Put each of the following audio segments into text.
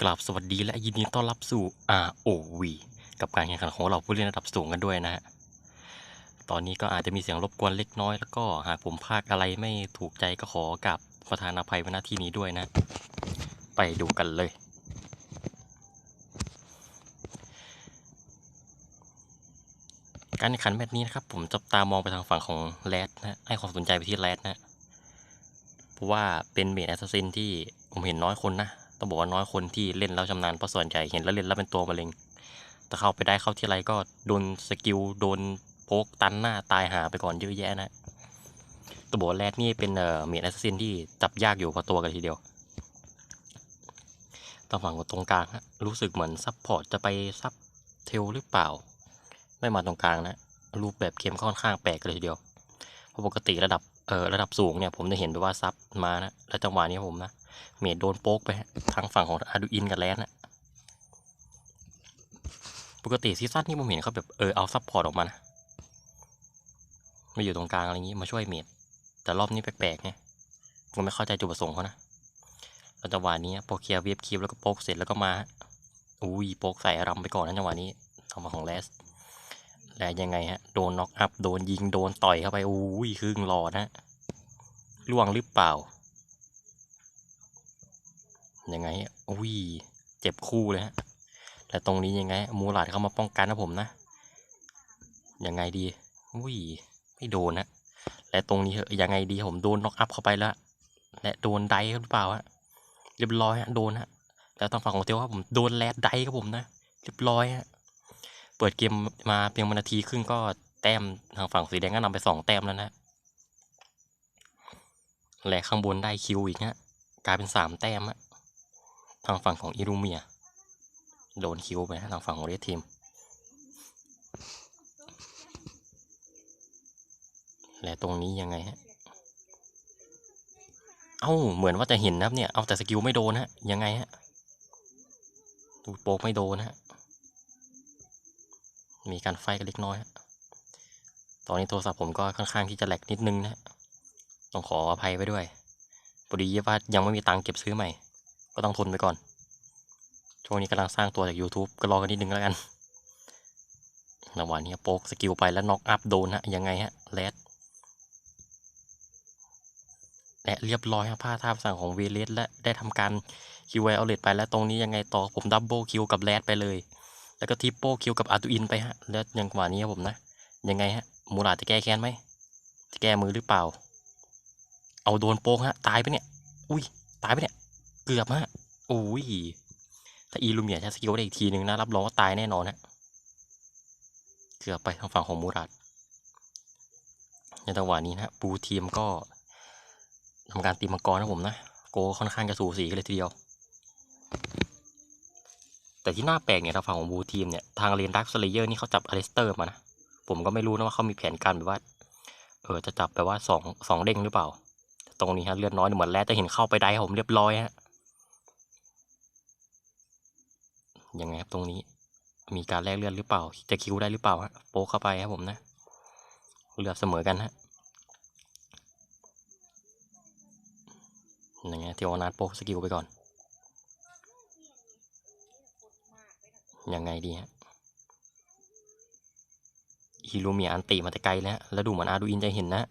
กราบสวัสดีและยินดีต้อนรับสู่ ROV กับการแข่งขันของเราผู้เล่นระดับสูงกันด้วยนะฮะ ตอนนี้ก็อาจจะมีเสียงรบกวนเล็กน้อย แล้วก็หากผมพากอะไรไม่ถูกใจก็ขอกับประธานอภัยไว้หน้าที่นี้ด้วยนะ ไปดูกันเลย การแข่งขันแมตช์นี้นะครับ ผมจับตามองไปทางฝั่งของแรดนะให้ความสนใจไปที่แรดนะ เพราะว่าเป็นเมดแอสซัสซินที่ผมเห็นน้อยคนนะ ต้องบอกว่าน้อยคนที่เล่นแล้วชำนาญเพราะส่วนใหญ่เห็นแล้วเล่นแล้วเป็นตัวมะเร็ง แต่เข้าไปได้เข้าที่ไรก็โดนสกิลโดนโพกตันหน้าตายหาไปก่อนเยอะแยะนะตัวบอกแรดนี่เป็นเอ่อเมดแอสซินที่จับยากอยู่พอตัวกันทีเดียวตรงฝั่งตรงกลางฮะรู้สึกเหมือนซับพอร์ตจะไปซับเทลหรือเปล่า ไม่มาตรงกลางนะรูปแบบเกมค่อนข้างแปลกเลยทีเดียวเพราะปกติระดับเอ่อระดับสูงเนี่ยผมจะเห็นไปว่าซับมานะแล้วจังหวะนี้ผมนะ เมดโดนโป๊กไปทางฝั่งของอาดูอินกับแลนนะปกติซีซั่นที่ผมเห็นเขาแบบเออเอาซับพอร์ตออกมานะมาอยู่ตรงกลางอะไรอย่างนี้มาช่วยเมดแต่รอบนี้แปลกๆไงผมไม่เข้าใจจุดประสงค์เขานะแล้วจังหวะนี้พอเคลียร์เวฟคิวแล้วก็โป๊กเสร็จแล้วก็มา อุ้ยโป๊กใส่รำไปก่อนนะจังหวะนี้ทางฝั่งของแลสและยังไงฮะ โดนน็อกอัพ โดนยิง โดนต่อยเข้าไป อุ้ยครึ่งหลอดนะล่วงหรือเปล่า ยังไงอุ้ยเจ็บคู่เลยฮะและตรงนี้ยังไง มูหลาดเข้ามาป้องกันนะผมนะยังไงดีอุ้ยไม่โดนนะและตรงนี้เหอยังไงดีผมโดนน็อกอัพเข้าไปแล้ว และโดนไดหรือเปล่าฮะเรียบร้อยฮะโดนฮะแล้วทางฝั่งของเทวว่าผมโดนแลดไดครับผมนะเรียบร้อยฮะเปิดเกมมาเพียงนาทีครึ่งก็แต้มทางฝั่งสีแดงก็นำไปสองแต้มแล้วนะและข้างบนได้คิวอีกฮะกลายเป็นสามแต้มฮะ ทางฝั่งของอิรูเมีย โดนคิวไปทางฝั่งของเรดทีม และตรงนี้ยังไงฮะ เอ้า เหมือนว่าจะเห็นนะครับเนี่ย เอาแต่สกิลไม่โดนฮะ ยังไงฮะตูโป๊กไม่โดนฮะ มีการไฟกันเล็กน้อยฮะ ตอนนี้โทรศัพท์ผมก็ค่อนข้างที่จะแหลกนิดนึงนะ ต้องขออภัยไว้ด้วยพอดีว่ายังไม่มีตังค์เก็บซื้อใหม่ ก็ต้องทนไปก่อน ช่วงนี้กำลังสร้างตัวจาก YouTube ก็รอกันนิดนึงแล้วกันระหว่างนี้โป๊กสกิลไปแล้วน็อกอัพโดนฮะ ยังไงฮะแรดและเรียบร้อยฮะผ้าท่าสั่งของเวเลสและได้ทำการคิวไวเอาเลตไปแล้วตรงนี้ยังไงต่อผมดับเบิลคิวกับแรดไปเลย แล้วก็ทิปโป้คิวกับอาร์ตูอินไปฮะ แล้วยังกว่านี้ครับผมนะ ยังไงฮะมูราจะแก้แค้นไหมจะแก้มือหรือเปล่า เอาโดนโป้งฮะ ตายไปเนี่ย อุ้ยตายไปเนี่ย เกือบฮะอุ้ยถ้าอีลูเมียใช้สกิลได้อีกทีหนึ่งนะ รับรองว่าตายแน่นอนฮะเกือบไปทางฝั่งของมูราดในจังหวะนี้นะปูทีมก็ทำการตีมังกรนะผมนะ โกค่อนข้างจะสูสีกันเลยทีเดียว แต่ที่น่าแปลกเนี่ยทางฝั่งของบูทีมเนี่ย ทางเรียนดักสเลเยอร์นี่เขาจับอเลสเตอร์มานะ ผมก็ไม่รู้นะว่าเขามีแผนการแบบว่า เออจะจับแบบว่าสองสองเด้งหรือเปล่า ตรงนี้ฮะเลือดน้อยเหมือนแรกจะเห็นเข้าไปได้ผมเรียบร้อยฮะ ยังไงครับตรงนี้ มีการแลกเลือดหรือเปล่า จะคิวได้หรือเปล่าฮะโป๊เข้าไปครับผมนะเลือดเสมอกันฮะยังไงเทวนาทโป๊สกิลไปก่อน ยังไงดีฮะฮิรูเมียอันติมาแต่ไกลแล้ว แล้วดูเหมือนอาดูอินจะเห็นนะ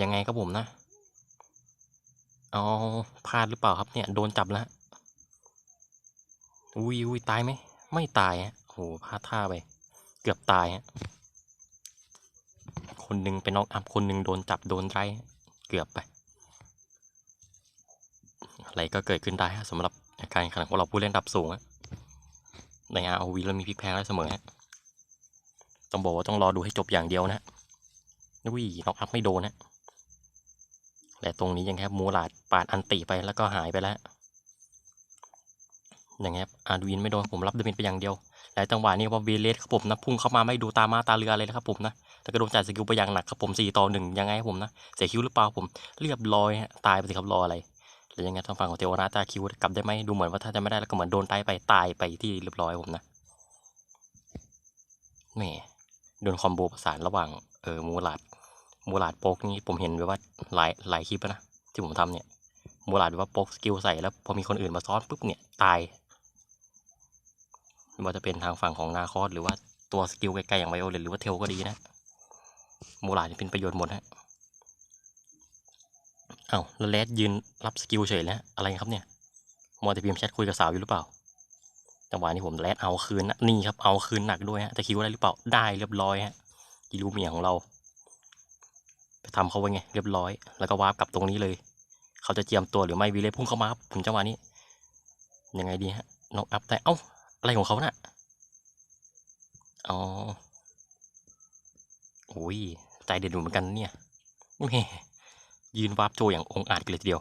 ยังไงครับผมนะ เอาพลาดหรือเปล่าครับเนี่ย โดนจับแล้ว อุ้ยอุ้ยตายไหม ไม่ตายฮะโหพลาดท่าไป เกือบตายฮะ คนหนึ่งเป็นน็อกอัพคนหนึ่งโดนจับโดนไรเกือบไป อะไรก็เกิดขึ้นได้ฮะสำหรับการแข่งขันของเราผู้เล่นดับสูงอะใน ROV เรามีพลิกแพลงได้เสมอฮะ ต้องบอกว่าต้องรอดูให้จบอย่างเดียวนะนุ้ยน็อกอัพไม่โดนนะและตรงนี้ยังแค่มูลาดปาดอันติไปแล้วก็หายไปแล้ว อย่างเงี้ยอาดูอินไม่โดนผมรับดาเมจไปอย่างเดียวและจังหวะนี้ว่าเวเลสครับผมนะพุ่งเข้ามาไม่ดูตามาตาเรือเลยนะครับผมนะแต่ก็โดนจ่ายสกิลไปอย่างหนักครับผมสี่ต่อหนึ่งยังไงครับผมนะเสียคิวหรือเปล่าผมเรียบร้อยตายไปสิครับรออะไรแล้วยังไงทางฝั่งของเทวนาตาคิวกลับได้ไหมดูเหมือนว่าถ้าจะไม่ได้แล้วก็เหมือนโดนไตไปตายไปที่เรียบร้อยผมนะแหมโดนคอมโบประสานระหว่างเออมูลาดมูลาดโป๊กนี่ผมเห็นแบบว่าหลายหลายคลิปนะที่ผมทำเนี่ยมูลาดแบบว่าโป๊กสกิลใส่แล้วพอมีคนอื่นมาซ้อนปุ๊บเนี่ยตาย ไม่ว่าจะเป็นทางฝั่งของนาคอสหรือว่าตัวสกิลใกล้ๆอย่างไวโอเลตหรือว่าเทลก็ดีนะโมลาดเป็นประโยชน์หมดฮะเอ้าแล้วเลสยืนรับสกิลเฉยแล้วอะไรครับเนี่ยมัวแต่พิมพ์แชทคุยกับสาวอยู่หรือเปล่าจังหวะนี้ผมเลสเอาคืนนะนี่ครับเอาคืนหนักด้วยฮะจะคิวได้หรือเปล่าได้เรียบร้อยฮะกิลูเมียของเรา ไปทำเขาไว้ไงเรียบร้อย แล้วก็วาร์ปกลับตรงนี้เลย เขาจะเจียมตัวหรือไม่วีเลสพุ่งเข้ามาครับผมจังหวะนี้ยังไงดีฮะนกอัพแต่เอ้า อะไรของเขาน่ะ อ๋อ โอ้ย ใจเด็ดดูเหมือนกันเนี่ยแม่ยืนวาร์ปโจอย่างองอาจกันเลยทีเดียว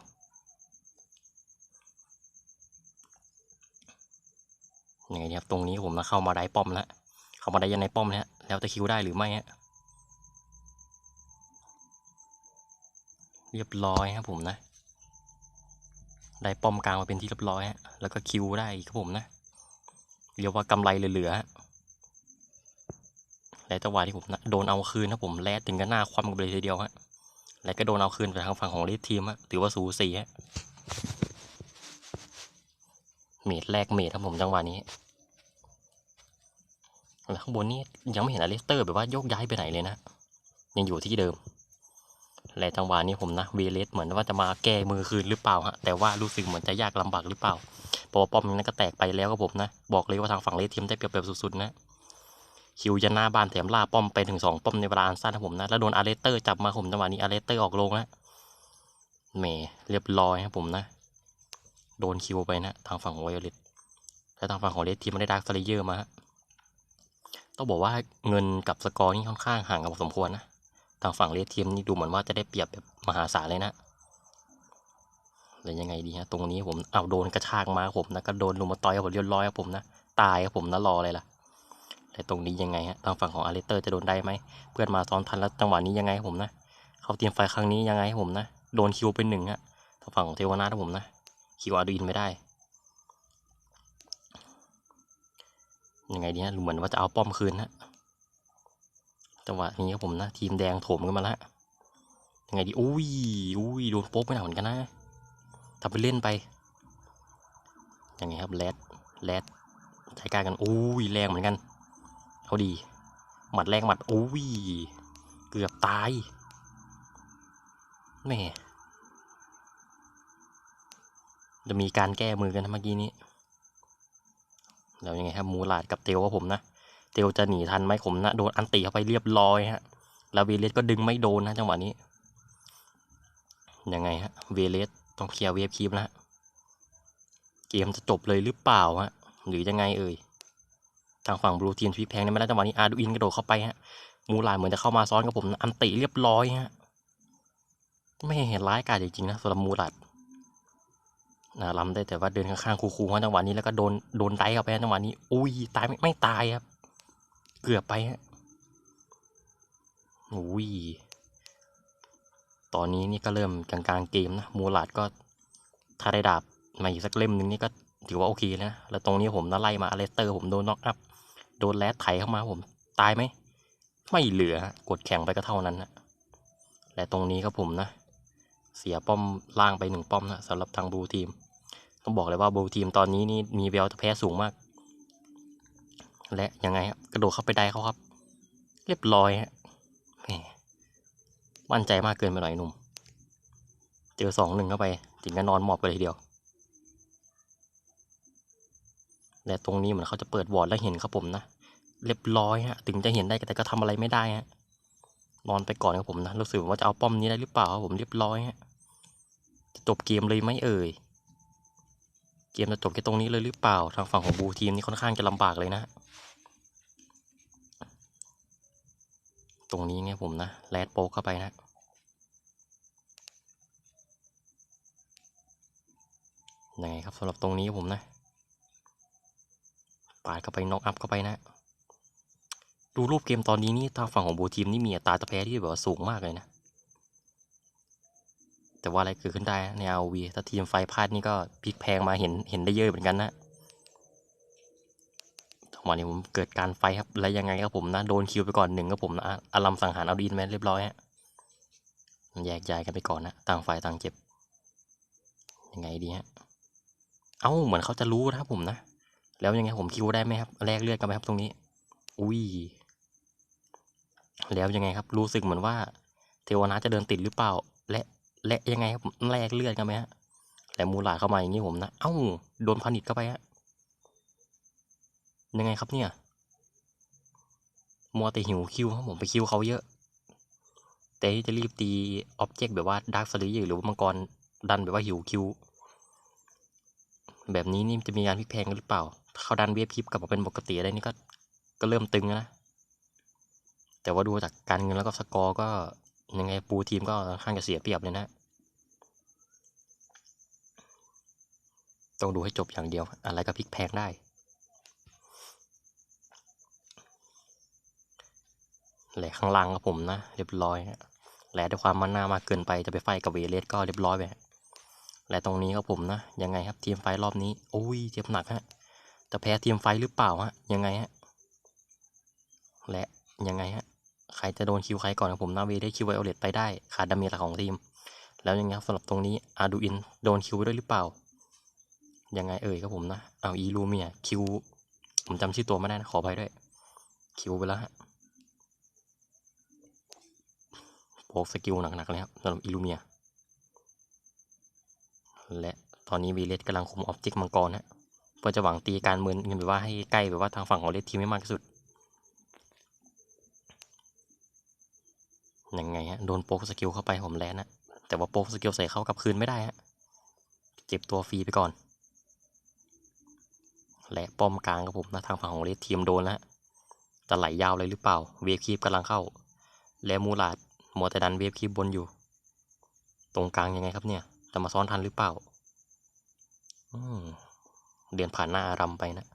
ยังไงเนี่ยครับตรงนี้ผมนะเข้ามาได้ป้อมแล้ว เข้ามาได้ยันในป้อมแล้วแล้วจะคิวได้หรือไม่ฮะ เรียบร้อยครับผมนะ ได้ป้อมกลางมาเป็นที่เรียบร้อยฮะ แล้วก็คิวได้อีกครับผมนะ เรียกว่ากำไรเหลือๆฮะและจังหวะที่ผมโดนเอาคืนครับผมแลดถึงกันหน้าคว่ำกันเลยทีเดียวฮะและก็โดนเอาคืนไปทางฝั่งของเลดทีมฮะถือว่าสูสีฮะเมดแรกเมดครับผมจังหวะนี้แล้วข้างบนนี่ยังไม่เห็นอเลสเตอร์แบบว่าโยกย้ายไปไหนเลยนะ ยังอยู่ที่เดิม และจังหวะนี้ผมนะเวเลสเหมือนว่าจะมาแก้มือคืนหรือเปล่าฮะแต่ว่ารู้สึกเหมือนจะยากลำบากหรือเปล่า เพราะว่าป้อมนั้นก็แตกไปแล้วครับผมนะ บอกเลยว่าทางฝั่งเลทีมได้เปรียบแบบสุดๆนะ คิวจะหน้าบานแถมล่าป้อมไปถึงสองป้อมในเวลาอันสั้นครับผมนะ แล้วโดนอาร์เรเตอร์จับมาผมจังหวะนี้อาร์เรเตอร์ออกลงแล้วแหมเรียบร้อยครับผมนะ โดนคิวไปนะ ทางฝั่งของไวโอเลตและทางฝั่งของเลทีมไม่ได้ดาร์คสเลเยอร์มาฮะต้องบอกว่าเงินกับสกอร์นี่ค่อนข้างห่างกันพอสมควรนะ ทางฝั่งเลทีมนี่ดูเหมือนว่าจะได้เปรียบแบบมหาศาลเลยนะ เลยยังไงดีฮะตรงนี้ผมเอาโดนกระชากมาผมนะก็โดนลุมมาต่อยผมเรียบร้อยครับผมนะตายครับผมนะรอเลยล่ะแต่ตรงนี้ยังไงฮะทางฝั่งของอาร์เตอร์จะโดนได้ไหมเพื่อนมาซ้อนทันแล้วจังหวะนี้ยังไงผมนะเขาเตรียมไฟครั้งนี้ยังไงผมนะโดนคิวเป็นหนึ่งฮะทางฝั่งของเทวนาถครับผมนะคิวอาร์ดูอินไม่ได้ยังไงดีฮะเหมือนว่าจะเอาป้อมคืนฮะจังหวะนี้ครับผมนะทีมแดงโถมกันมาแล้วยังไงดีอุ้ยอุ้ยโดนโป๊กไปหนักเหมือนกันนะ ทำไปเล่นไปยังไงครับแรดแรดใช้การกันอุ้ยแรงเหมือนกันเอาดี หมัดแรงหมัดอุ้ยเกือบตายแม่จะมีการแก้มือกันเมื่อกี้นี้แล้วยังไงครับมูลาดกับเตียวกับผมนะเตียวจะหนีทันไหมผมนะโดนอันตีเข้าไปเรียบร้อยฮะแล้วเวเลสก็ดึงไม่โดนนะจังหวะนี้ยังไงฮะเวเลส ต้องเคลียร์เวฟคีมแล้วฮะเกมจะจบเลยหรือเปล่าฮะหรือยังไงเอ่ยทางฝั่งบลูทีมทวีแพงในไม่ได้จังหวะนี้อาร์ดูอินกระโดดเข้าไปฮะมูลาดเหมือนจะเข้ามาซ้อนกับผมนะอันติเรียบร้อยฮะไม่เห็นร้ายกาจจริงๆนะสำหรับมูลาดนะลำได้แต่ว่าเดินข้างๆคูๆฮะจังหวะนี้แล้วก็โดนโดนไดเข้าไปจังหวะนี้ อุ้ยตายไม่ไม่ตายครับ เกือบไปฮะอุ้ย ตอนนี้นี่ก็เริ่มกลางๆเกมนะมูลาดก็ถ้าได้ดาบมาอีกสักเล่มนึงนี่ก็ถือว่าโอเคนะ แล้วตรงนี้ผมนะไล่มาอเลสเตอร์ผมโดนน็อกอัพ โดนแรดไถเข้ามาผมตายไหม ไม่เหลือกดแข่งไปก็เท่านั้นนะและตรงนี้ครับผมนะ เสียป้อมล่างไปหนึ่งป้อมนะสำหรับทางบูทีม ต้องบอกเลยว่าบูทีมตอนนี้นี่มีแววจะแพ้สูงมาก และยังไงครับกระโดดเข้าไปได้เขาครับ เรียบร้อยฮะ มั่นใจมากเกินไปหน่อยหนุ่ม เจอสองหนึ่งเข้าไปถึงก็นอนหมอบไปเลยทีเดียว และตรงนี้เหมือนเขาจะเปิดวอร์ดแล้วเห็นครับผมนะ เรียบร้อยฮะ ถึงจะเห็นได้แต่ก็ทำอะไรไม่ได้ฮะ นอนไปก่อนครับผมนะ รู้สึกว่าจะเอาป้อมนี้ได้หรือเปล่าครับผมเรียบร้อยฮะ จะจบเกมเลยไหมเอ่ย เกมจะจบแค่ตรงนี้เลยหรือเปล่า ทางฝั่งของบูทีมนี่ค่อนข้างจะลำบากเลยนะ ตรงนี้เนี่ยผมนะแรดโป๊กเข้าไปนะ ยังไงครับสำหรับตรงนี้ผมนะปาดเข้าไปน็อกอัพเข้าไปนะ ดูรูปเกมตอนนี้นี่ทางฝั่งของโบทีมนี่มีอัตราจะแพ้ที่แบบว่าสูงมากเลยนะ แต่ว่าอะไรเกิดขึ้นได้ใน ROV ถ้าทีมไฟพลาดนี่ก็พลิกแพงมาเห็นเห็นได้เยอะเหมือนกันนะ หวะนี้ผมเกิดการไฟครับ แล้วยังไงครับผมนะ โดนคิวไปก่อนหนึ่งครับผมนะอารัมสังหารเอาดีนแมนเรียบร้อยฮะแยกย้ายกันไปก่อนนะ ต่างฝ่ายต่างเจ็บ ยังไงดีฮะ เอ้า เหมือนเขาจะรู้นะครับผมนะ แล้วยังไงผมคิวได้ไหมครับ แลกเลือดกันไหมครับตรงนี้ อุ้ย แล้วยังไงครับ รู้สึกเหมือนว่า เทวนาจะเดินติดหรือเปล่า และและยังไงครับ แลกเลือดกันไหมฮะ แต่มูหลาเข้ามาอย่างนี้ผมนะ เอ้า โดนพันิดเข้าไปฮะ ยังไงครับเนี่ยมัวแต่หิวคิวครับผมไปคิวเขาเยอะ แต่ที่จะรีบตีอ็อบเจกต์แบบว่าดาร์คสลีหรือว่ามังกรดันแบบว่าหิวคิว แบบนี้นี่จะมีการพลิกแพงกันหรือเปล่า ถ้าเขาดันเวฟคลิปกลับมาเป็นปกติได้นี่ก็ก็เริ่มตึงแล้วนะ แต่ว่าดูจากการเงินแล้วก็สกอร์ก็ยังไงปูทีมก็ค่อนข้างจะเสียเปรียบเลยนะ ต้องดูให้จบอย่างเดียว อะไรก็พลิกแพงได้ แหละข้างล่างครับผมนะ เรียบร้อยฮะแหละด้วยความมันหน้ามากเกินไปจะไปไฟกับเวเลสก็เรียบร้อยไปฮะและตรงนี้ครับผมนะ ยังไงครับทีมไฟรอบนี้โอ้ยเจ็บหนักฮะจะแพ้ทีมไฟหรือเปล่าฮะยังไงฮะและยังไงฮะใครจะโดนคิวใครก่อนครับผมนาเวได้คิวไวโอเลตไปได้ขาดดาเมจหลักของทีม แล้วยังไงครับสำหรับตรงนี้อาดูอินโดนคิวไปด้วยหรือเปล่ายังไงเอ่ยครับผมนะเอาอีลูเมียคิวผมจำชื่อตัวไม่ได้นะขอไปด้วยคิวไปแล้วฮะ โปกสกิลหนักๆเลยครับสำหรับอิลูเมีย และตอนนี้วีเลสกำลังคุมออบเจกต์มังกรนะเพื่อจะหวังตีการเมืองเงินแบบว่าให้ใกล้แบบว่าทางฝั่งของเลสทีมให้มากที่สุดยังไงฮะโดนโป๊กสกิลเข้าไปผมแลนนะแต่ว่าโป๊กสกิลใส่เข้ากับคืนไม่ได้ฮะเจ็บตัวฟรีไปก่อน และป้อมกลางกับผมนะทางฝั่งของเลสทีมโดนแล้วฮะจะไหลยาวเลยหรือเปล่า เวฟคีบกำลังเข้า และมูลาด มัวแต่ดันเวฟคีบบนอยู่ ตรงกลางยังไงครับเนี่ย จะมาซ้อนทันหรือเปล่าอืมเดินผ่านหน้าอารัมไปนะ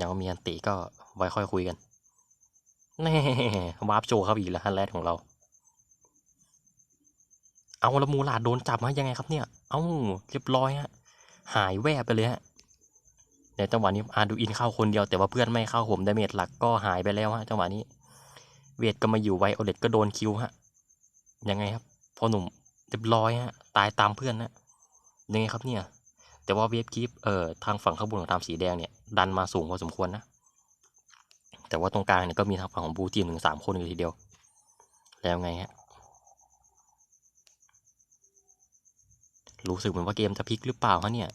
ยังมีอันติก็ไว้ค่อยคุยกันแน่วาร์ปโชว์ครับอีกแล้วฮันแรกของเรา เอาละมูลาดโดนจับมายังไงครับเนี่ย เอ้าเรียบร้อยฮะ หายแวบไปเลยฮะในจังหวะนี้อาดูอินเข้าคนเดียวแต่ว่าเพื่อนไม่เข้าผมดาเมจหลักก็หายไปแล้วฮะจังหวะนี้ เวทก็มาอยู่ไวโอเลตก็โดนคิวฮะ ยังไงครับ พอหนุ่มเรียบร้อยฮะ ตายตามเพื่อนนะยังไงครับเนี่ย แต่ว่าเวฟคีปเอ่อทางฝั่งข้างบนของทามสีแดงเนี่ย ดันมาสูงพอสมควรนะ แต่ว่าตรงกลางเนี่ยก็มีทางฝั่งของบูทีมถึงสามคนเลยทีเดียว แล้วไงฮะ รู้สึกเหมือนว่าเกมจะพลิกหรือเปล่าฮะเนี่ย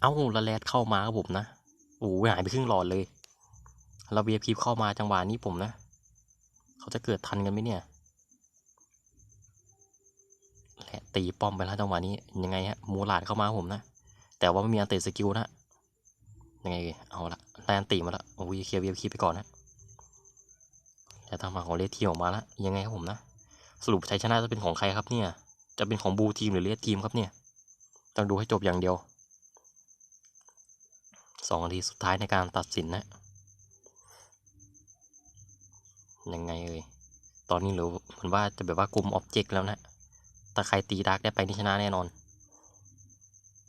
เอ้าละแรดเข้ามาครับผมนะ โอ้โหหายไปครึ่งหลอดเลย เราเบียพีเข้ามาจังหวะนี้ผมนะ เขาจะเกิดทันกันไหมเนี่ยและตีป้อมไปแล้วจังหวะนี้ยังไงฮะมูหลาดเข้ามาผมนะ แต่ว่าไม่มีอันเตะสกิลนะยังไงเอาละได้อันตีมาแล้วโอ้ยเคลียร์เบียพีไปก่อนนะแต่ทางฝั่งของเลทีออกมาแล้วยังไงครับผมนะ สรุปชัยชนะจะเป็นของใครครับเนี่ย จะเป็นของบูทีมหรือเลทีมครับเนี่ยต้องดูให้จบอย่างเดียวสองนาทีสุดท้ายในการตัดสินนะ ยังไงเอ่ยตอนนี้เหรือเหมือนว่าจะแบบว่ากลุ่มอ็อบเจกต์แล้วนะถ้าใครตีดาร์กได้ไปนี่ชนะแน่นอน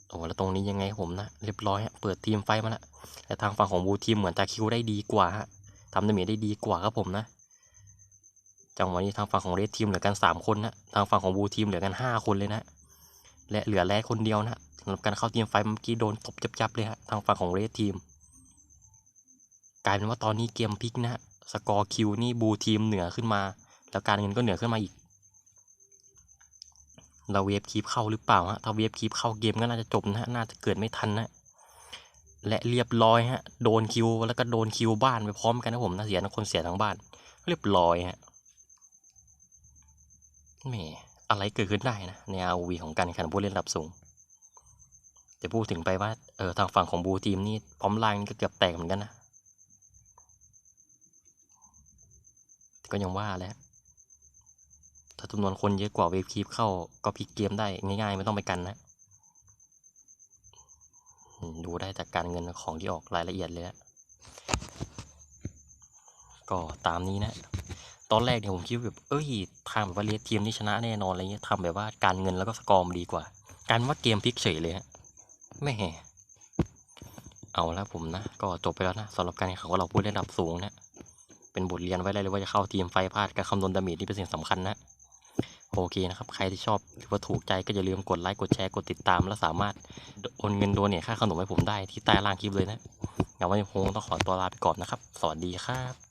โอ้แล้วตรงนี้ยังไงผมนะเรียบร้อยฮะเปิดทีมไฟมาแล้วแต่ทางฝั่งของบูทีมเหมือนจะคิวได้ดีกว่าฮะทำดาเมจได้ดีกว่าครับผมนะ จังหวะนี้ทางฝั่งของเรดทีมเหลือกันสามคนนะทางฝั่งของบูทีมเหลือกันห้าคนเลยนะ และเหลือแรดคนเดียวนะสำหรับการเข้าทีมไฟเมื่อกี้โดนตบจับๆเลยฮะทางฝั่งของเรดทีม กลายเป็นว่าตอนนี้เกมพลิกนะฮะ สกอร์คิวนี่บูทีมเหนือขึ้นมา แล้วการเงินก็เหนือขึ้นมาอีก เราเวฟคีปเข้าหรือเปล่าฮะ ถ้าเวฟคีปเข้าเกมก็น่าจะจบนะฮะ น่าจะเกิดไม่ทันนะและเรียบร้อยฮะ โดนคิวแล้วก็โดนคิวบ้านไปพร้อมกันนะผมนะเสียทั้งคนเสียทั้งบ้าน เรียบร้อยฮะแหมอะไรเกิดขึ้นได้นะใน ROV ของการแข่งขันผู้เล่นระดับสูงจะพูดถึงไปว่าเออทางฝั่งของบูทีมนี่พร้อมล่างนี่ก็เกือบแตกเหมือนกันนะ ก็ยังว่าแหล้วถ้าจำนวนคนเยอะกว่าเวฟคีปเข้าก็พลิกเกมได้ง่ายๆ ไม่ต้องไปกันนะดูได้จากการเงินของที่ออกรายละเอียดเลยนะก็ตามนี้นะ ตอนแรกเนี่ยผมคิดแบบเอ้ยทางแบบว่าเลียทีมนี่ชนะแน่นอนอะไรเงี้ยทำแบบว่าการเงินแล้วก็สกอร์มดีกว่า การว่าเกมพลิกเฉยเลยฮะไม่แห่เอาแล้วผมนะ ก็จบไปแล้วนะสำหรับการแข่งขันของเราผู้เล่นระดับสูงนะ เป็นบทเรียนไว้เลยว่าจะเข้าทีมไฟพลาดการคำนวณดาเมจนี่เป็นสิ่งสำคัญนะโอเคนะครับ ใครที่ชอบหรือว่าถูกใจก็อย่าลืมกดไลค์กดแชร์กดติดตาม และสามารถโอนเงินโดเนี่ยค่าขนมให้ผมได้ที่ใต้ล่างคลิปเลยนะงั้นวันนี้ผมต้องขอตัวลาไปก่อนนะครับ สวัสดีครับ